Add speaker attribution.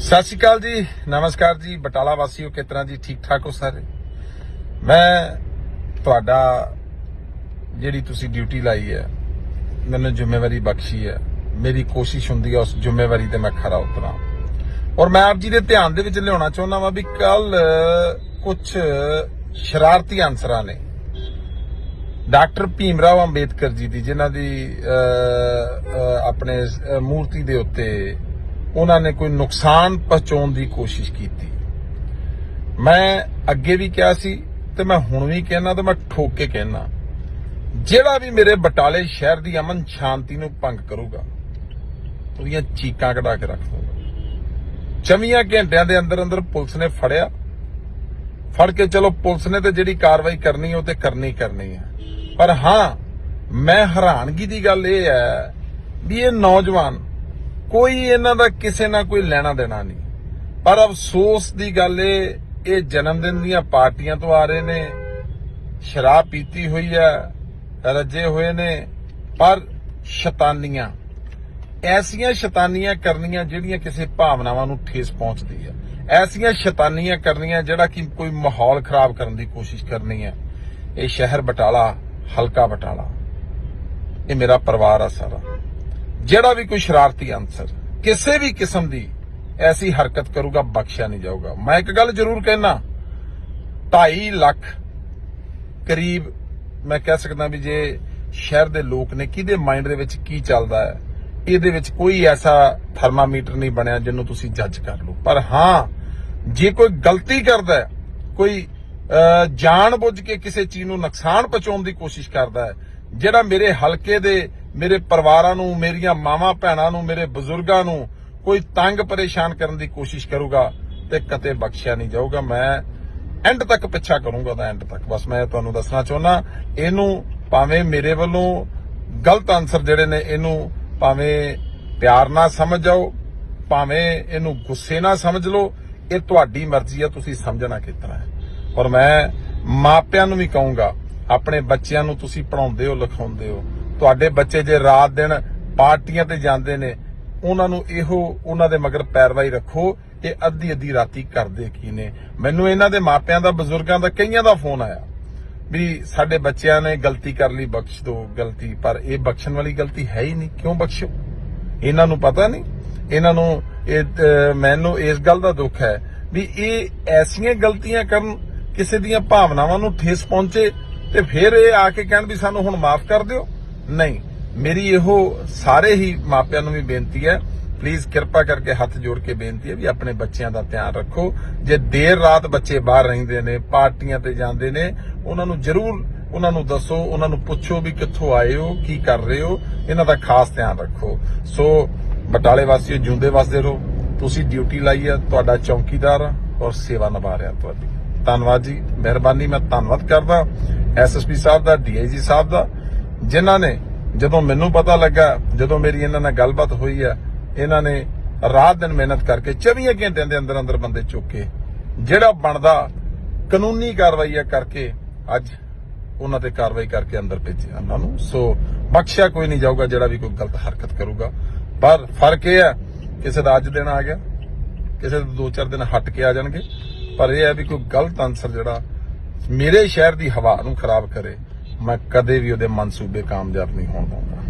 Speaker 1: ਸਤਿ ਸ਼੍ਰੀ ਅਕਾਲ ਜੀ, ਨਮਸਕਾਰ ਜੀ, ਬਟਾਲਾ ਵਾਸੀਓ, ਕਿਸ ਤਰ੍ਹਾਂ ਜੀ, ਠੀਕ ਠਾਕ ਹੋ ਸਾਰੇ? ਮੈਂ ਤੁਹਾਡਾ, ਜਿਹੜੀ ਤੁਸੀਂ ਡਿਊਟੀ ਲਾਈ ਹੈ, ਮੈਨੂੰ ਜ਼ਿੰਮੇਵਾਰੀ ਬਖਸ਼ੀ ਹੈ। ਮੇਰੀ ਕੋਸ਼ਿਸ਼ ਹੁੰਦੀ ਹੈ, ਉਸ ਜ਼ਿੰਮੇਵਾਰੀ ਤੇ ਮੈਂ ਖਰਾ ਉਤਰਾਂ। ਔਰ ਮੈਂ ਆਪ ਜੀ ਦੇ ਧਿਆਨ ਦੇ ਵਿੱਚ ਲਿਆਉਣਾ ਚਾਹੁੰਦਾ ਵਾਂ ਵੀ ਕੱਲ ਕੁਝ ਸ਼ਰਾਰਤੀ ਅਨਸਰਾਂ ਨੇ, ਡਾਕਟਰ ਭੀਮ ਰਾਓ ਅੰਬੇਦਕਰ ਜੀ ਦੀ, ਜਿਨ੍ਹਾਂ ਦੀ ਆਪਣੇ ਮੂਰਤੀ ਦੇ ਉੱਤੇ ਉਹਨਾਂ ਨੇ ਕੋਈ ਨੁਕਸਾਨ ਪਹੁੰਚਾਉਣ ਦੀ ਕੋਸ਼ਿਸ਼ ਕੀਤੀ। ਮੈਂ ਅੱਗੇ ਵੀ ਕਿਹਾ ਸੀ ਤੇ ਮੈਂ ਹੁਣ ਵੀ ਕਹਿਣਾ ਤੇ ਮੈਂ ਠੋਕ ਕੇ ਕਹਿਣਾ ਜਿਹੜਾ ਵੀ ਮੇਰੇ ਬਟਾਲੇ ਸ਼ਹਿਰ ਦੀ ਅਮਨ ਸ਼ਾਂਤੀ ਨੂੰ ਭੰਗ ਕਰੂਗਾ, ਉਹਦੀਆਂ ਚੀਕਾਂ ਕਢਾ ਕੇ ਰੱਖ ਦੂੰਗਾ। ਚਮੀਆਂ ਘੰਟਿਆਂ ਦੇ ਅੰਦਰ ਅੰਦਰ ਪੁਲਿਸ ਨੇ ਫੜਿਆ। ਫੜ ਕੇ ਚਲੋ ਪੁਲਿਸ ਨੇ ਤੇ ਜਿਹੜੀ ਕਾਰਵਾਈ ਕਰਨੀ ਉਹ ਤੇ ਕਰਨੀ ਕਰਨੀ ਹੈ ਪਰ ਹਾਂ, ਮੈਂ ਹੈਰਾਨਗੀ ਦੀ ਗੱਲ ਇਹ ਹੈ ਵੀ ਇਹ ਨੌਜਵਾਨ ਕੋਈ ਇਹਨਾਂ ਦਾ ਕਿਸੇ ਨਾਲ ਕੋਈ ਲੈਣਾ ਦੇਣਾ ਨਹੀਂ। ਪਰ ਅਫਸੋਸ ਦੀ ਗੱਲ ਇਹ ਇਹ ਜਨਮ ਦਿਨ ਦੀਆਂ ਪਾਰਟੀਆਂ ਤੋਂ ਆ ਰਹੇ ਨੇ। ਸ਼ਰਾਬ ਪੀਤੀ ਹੋਈ ਹੈ, ਰੱਜੇ ਹੋਏ ਨੇ, ਪਰ ਸ਼ੈਤਾਨੀਆਂ। ਐਸੀਆਂ ਸ਼ੈਤਾਨੀਆਂ ਕਰਨੀਆਂ ਜਿਹੜੀਆਂ ਕਿਸੇ ਭਾਵਨਾਵਾਂ ਨੂੰ ਠੇਸ ਪਹੁੰਚਦੀ ਹੈ। ਐਸੀਆਂ ਸ਼ੈਤਾਨੀਆਂ ਕਰਨੀਆਂ ਜਿਹੜਾ ਕਿ ਕੋਈ ਮਾਹੌਲ ਖਰਾਬ ਕਰਨ ਦੀ ਕੋਸ਼ਿਸ਼ ਕਰਨੀ ਹੈ। ਇਹ ਸ਼ਹਿਰ ਬਟਾਲਾ, ਹਲਕਾ ਬਟਾਲਾ। ਇਹ ਮੇਰਾ ਪਰਿਵਾਰ ਆ ਸਾਰਾ। ਜਿਹੜਾ ਵੀ ਕੋਈ ਸ਼ਰਾਰਤੀ ਅਨਸਰ ਕਿਸੇ ਵੀ ਕਿਸਮ ਦੀ ਐਸੀ ਹਰਕਤ ਕਰੂਗਾ, ਬਖਸ਼ਿਆ ਨਹੀਂ ਜਾਊਗਾ। ਮੈਂ ਇੱਕ ਗੱਲ ਜ਼ਰੂਰ ਕਹਿਣਾ 2.5 ਲੱਖ ਕਰੀਬ ਮੈਂ ਕਹਿ ਸਕਦਾ ਵੀ ਜੇ ਸ਼ਹਿਰ ਦੇ ਲੋਕ ਨੇ, ਕਿਹਦੇ ਮਾਈਂਡ ਦੇ ਵਿੱਚ ਕੀ ਚੱਲਦਾ ਹੈ, ਇਹਦੇ ਵਿੱਚ ਕੋਈ ਐਸਾ ਥਰਮਾਮੀਟਰ ਨਹੀਂ ਬਣਿਆ ਜਿਹਨੂੰ ਤੁਸੀਂ ਜੱਜ ਕਰ ਲਓ। ਪਰ ਹਾਂ, ਜੇ ਕੋਈ ਗਲਤੀ ਕਰਦਾ ਹੈ, ਕੋਈ ਜਾਣ ਬੁੱਝ ਕੇ ਕਿਸੇ ਚੀਜ਼ ਨੂੰ ਨੁਕਸਾਨ ਪਹੁੰਚਾਉਣ ਦੀ ਕੋਸ਼ਿਸ਼ ਕਰਦਾ ਹੈ, ਜਿਹੜਾ ਮੇਰੇ ਹਲਕੇ ਦੇ ਮੇਰੇ ਪਰਿਵਾਰਾਂ ਨੂੰ, ਮੇਰੀਆਂ ਮਾਵਾਂ ਭੈਣਾਂ ਨੂੰ, ਮੇਰੇ ਬਜ਼ੁਰਗਾਂ ਨੂੰ ਕੋਈ ਤੰਗ ਪਰੇਸ਼ਾਨ ਕਰਨ ਦੀ ਕੋਸ਼ਿਸ਼ ਕਰੂਗਾ ਤੇ ਕਤੇ ਬਖਸ਼ਿਆ ਨਹੀਂ ਜਾਊਗਾ। ਮੈਂ ਐਂਡ ਤੱਕ ਪਿੱਛਾ ਕਰੂੰਗਾ ਤਾਂ ਐਂਡ ਤੱਕ। ਬਸ ਮੈਂ ਤੁਹਾਨੂੰ ਦੱਸਣਾ ਚਾਹੁੰਦਾ, ਇਹਨੂੰ ਭਾਵੇਂ ਮੇਰੇ ਵੱਲੋਂ ਗਲਤ ਆਨਸਰ ਜਿਹੜੇ ਨੇ, ਇਹਨੂੰ ਭਾਵੇਂ ਪਿਆਰ ਨਾਲ ਸਮਝ ਜਾਓ, ਭਾਵੇਂ ਇਹਨੂੰ ਗੁੱਸੇ ਨਾਲ ਸਮਝ ਲਓ, ਇਹ ਤੁਹਾਡੀ ਮਰਜ਼ੀ ਆ, ਤੁਸੀਂ ਸਮਝਣਾ ਕਿਤਨਾ ਹੈ। ਔਰ ਮੈਂ ਮਾਪਿਆਂ ਨੂੰ ਵੀ ਕਹੂੰਗਾ, ਆਪਣੇ ਬੱਚਿਆਂ ਨੂੰ ਤੁਸੀਂ ਪੜਾਉਂਦੇ ਹੋ, ਲਿਖਾਉਂਦੇ ਹੋ ਤੁਹਾਡੇ ਬੱਚੇ ਜੇ ਰਾਤ ਦਿਨ ਪਾਰਟੀਆਂ ਤੇ ਜਾਂਦੇ ਨੇ, ਉਹਨਾਂ ਨੂੰ ਇਹੋ ਉਹਨਾਂ ਦੇ ਮਗਰ ਪੈਰਵਾਈ ਰੱਖੋ ਇਹ ਅੱਧੀ ਅੱਧੀ ਰਾਤੀ ਕਰਦੇ ਕੀ ਨੇ। ਮੈਨੂੰ ਇਹਨਾਂ ਦੇ ਮਾਪਿਆਂ ਦਾ, ਬਜ਼ੁਰਗਾਂ ਦਾ, ਕਈਆਂ ਦਾ ਫੋਨ ਆਇਆ ਵੀ ਸਾਡੇ ਬੱਚਿਆਂ ਨੇ ਗਲਤੀ ਕਰ ਲਈ, ਬਖਸ਼ ਦਿਓ ਗਲਤੀ, ਪਰ ਇਹ ਬਖਸ਼ਣ ਵਾਲੀ ਗਲਤੀ ਹੈ ਹੀ ਨਹੀਂ। ਕਿਉਂ ਬਖਸ਼ੋ ਇਹਨਾਂ ਨੂੰ ਪਤਾ ਨਹੀਂ। ਇਹਨਾਂ ਨੂੰ ਇਹ ਮੈਨੂੰ ਇਸ ਗੱਲ ਦਾ ਦੁੱਖ ਹੈ ਵੀ ਇਹ ਐਸੀਆਂ ਗਲਤੀਆਂ ਕਰਨ, ਕਿਸੇ ਦੀਆਂ ਭਾਵਨਾਵਾਂ ਨੂੰ ਠੇਸ ਪਹੁੰਚੇ ਤੇ ਫਿਰ ਇਹ ਆ ਕੇ ਕਹਿਣ ਵੀ ਸਾਨੂੰ ਹੁਣ ਮਾਫ ਕਰ ਦਿਓ। ਨਹੀਂ, ਮੇਰੀ ਇਹੋ ਸਾਰੇ ਹੀ ਮਾਪਿਆਂ ਨੂੰ ਵੀ ਬੇਨਤੀ ਹੈ ਪਲੀਜ਼ ਕਿਰਪਾ ਕਰਕੇ ਹੱਥ ਜੋੜ ਕੇ ਬੇਨਤੀ ਹੈ ਵੀ ਆਪਣੇ ਬੱਚਿਆਂ ਦਾ ਧਿਆਨ ਰੱਖੋ। ਜੇ ਦੇਰ ਰਾਤ ਬੱਚੇ ਬਾਹਰ ਰਹਿੰਦੇ ਨੇ, ਪਾਰਟੀਆਂ ਤੇ ਜਾਂਦੇ ਨੇ, ਉਹਨਾਂ ਨੂੰ ਜ਼ਰੂਰ ਉਹਨਾਂ ਨੂੰ ਦੱਸੋ, ਉਹਨਾਂ ਨੂੰ ਪੁੱਛੋ ਵੀ ਕਿੱਥੋਂ ਆਏ ਹੋ, ਕੀ ਕਰ ਰਹੇ ਹੋ, ਇਹਨਾਂ ਦਾ ਖਾਸ ਧਿਆਨ ਰੱਖੋ। ਸੋ ਬਟਾਲੇ ਵਾਸੀਓ, ਜਿਉਂਦੇ ਵਸਦੇ ਰਹੋ। ਤੁਸੀਂ ਡਿਊਟੀ ਲਾਈ ਹੈ, ਤੁਹਾਡਾ ਚੌਕੀਦਾਰ ਆ ਔਰ ਸੇਵਾ ਨਿਭਾ ਰਿਹਾ ਤੁਹਾਡੀ। ਧੰਨਵਾਦ ਜੀ, ਮਿਹਰਬਾਨੀ, ਮੈਂ ਧੰਨਵਾਦ ਕਰਦਾ। ਐਸਐਸਪੀ ਸਾਹਿਬ ਦਾ ਡੀਆਈਜੀ ਸਾਹਿਬ ਦਾ। ਜਿਨ੍ਹਾਂ ਨੇ ਜਦੋਂ ਮੈਨੂੰ ਪਤਾ ਲੱਗਾ, ਜਦੋਂ ਮੇਰੀ ਇਹਨਾਂ ਨਾਲ ਗੱਲਬਾਤ ਹੋਈ ਹੈ ਇਹਨਾਂ ਨੇ ਰਾਤ ਦਿਨ ਮਿਹਨਤ ਕਰਕੇ 24 ਘੰਟਿਆਂ ਦੇ ਅੰਦਰ ਅੰਦਰ ਬੰਦੇ ਚੁੱਕ ਕੇ ਜਿਹੜਾ ਬਣਦਾ ਕਾਨੂੰਨੀ ਕਾਰਵਾਈ ਹੈ ਕਰਕੇ ਅੱਜ ਉਹਨਾਂ ਤੇ ਕਾਰਵਾਈ ਕਰਕੇ ਅੰਦਰ ਭੇਜਿਆ ਉਹਨਾਂ ਨੂੰ। ਸੋ ਬਖਸ਼ਿਆ ਕੋਈ ਨਹੀਂ ਜਾਊਗਾ, ਜਿਹੜਾ ਵੀ ਕੋਈ ਗਲਤ ਹਰਕਤ ਕਰੂਗਾ। ਪਰ ਫ਼ਰਕ ਇਹ ਹੈ ਕਿਸੇ ਦਾ ਅੱਜ ਦਿਨ ਆ ਗਿਆ, ਕਿਸੇ ਦੇ ਦੋ ਚਾਰ ਦਿਨ ਹਟ ਕੇ ਆ ਜਾਣਗੇ। ਪਰ ਇਹ ਹੈ ਵੀ ਕੋਈ ਗਲਤ ਅਨਸਰ ਜਿਹੜਾ ਮੇਰੇ ਸ਼ਹਿਰ ਦੀ ਹਵਾ ਨੂੰ ਖਰਾਬ ਕਰੇ ਮੈਂ ਕਦੇ ਵੀ ਉਹਦੇ ਮਨਸੂਬੇ ਕਾਮਯਾਬ ਨਹੀਂ ਹੋਣ ਦਊਂਗਾ।